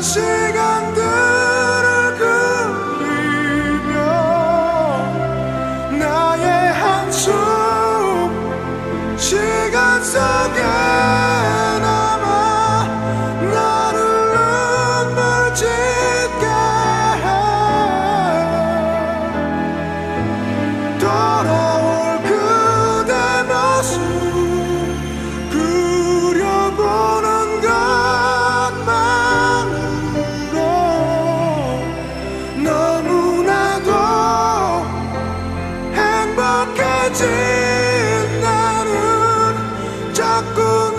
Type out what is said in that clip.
지난 시간들을 그리며 나의 한숨 시간 속에 남아 나를 눈물 짓게 해. 돌아 나는 자꾸